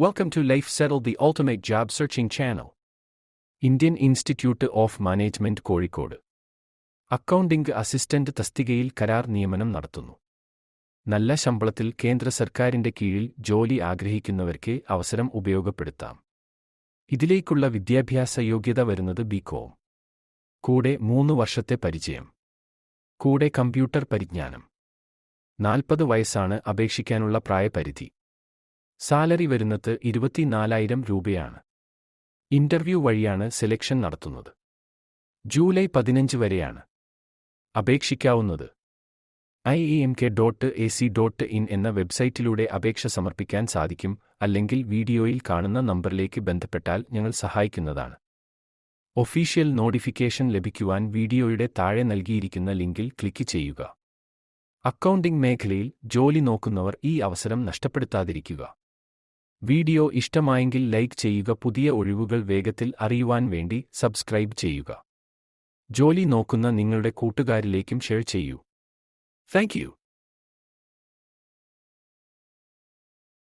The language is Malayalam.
Welcome to Life Settled, the ultimate job searching channel. Indian institute of management Kozhikode. Accounting assistant തസ്തികയിൽ കരാർ നിയമനം നടത്തുന്നു. നല്ല ശമ്പളത്തിൽ കേന്ദ്ര സർക്കാരിന്റെ കീഴിൽ ജോലി ആഗ്രഹിക്കുന്നവർക്ക് അവസരം ഉപയോഗപ്പെടുത്താം. ഇതിലേക്കുള്ള വിദ്യാഭ്യാസ യോഗ്യത വരുന്നത് ബികോം കൂടെ മൂന്ന് വർഷത്തെ പരിചയം. കൂടെ കമ്പ്യൂട്ടർ പരിജ്ഞാനം. നാൽപ്പത് വയസ്സാണ് അപേക്ഷിക്കാനുള്ള പ്രായപരിധി. സാലറി വരുന്നത് ഇരുപത്തിനാലായിരം രൂപയാണ്. ഇന്റർവ്യൂ വഴിയാണ് സെലക്ഷൻ നടത്തുന്നത്. ജൂലൈ പതിനഞ്ച് വരെയാണ്. അപേക്ഷിക്കാവുന്നത്. I E M K dot A C dot in എന്ന വെബ്സൈറ്റിലൂടെ അപേക്ഷ സമർപ്പിക്കാൻ സാധിക്കും അല്ലെങ്കിൽ വീഡിയോയിൽ കാണുന്ന നമ്പറിലേക്ക് ബന്ധപ്പെട്ടാൽ ഞങ്ങൾ സഹായിക്കുന്നതാണ്. ഒഫീഷ്യൽ നോട്ടിഫിക്കേഷൻ ലഭിക്കുവാൻ വീഡിയോയുടെ താഴെ നൽകിയിരിക്കുന്ന ലിങ്കിൽ ക്ലിക്ക് ചെയ്യുക. അക്കൗണ്ടിംഗ് മേഖലയിൽ ജോലി നോക്കുന്നവർ ഈ അവസരം നഷ്ടപ്പെടുത്താതിരിക്കുക. വീഡിയോ ഇഷ്ടമായെങ്കിൽ ലൈക്ക് ചെയ്യുക പുതിയ ഒഴിവുകൾ വേഗത്തിൽ അറിയുവാൻ വേണ്ടി സബ്സ്ക്രൈബ് ചെയ്യുക. ജോലി നോക്കുന്ന നിങ്ങളുടെ കൂട്ടുകാരിലേക്കും ഷെയർ ചെയ്യൂ. താങ്ക്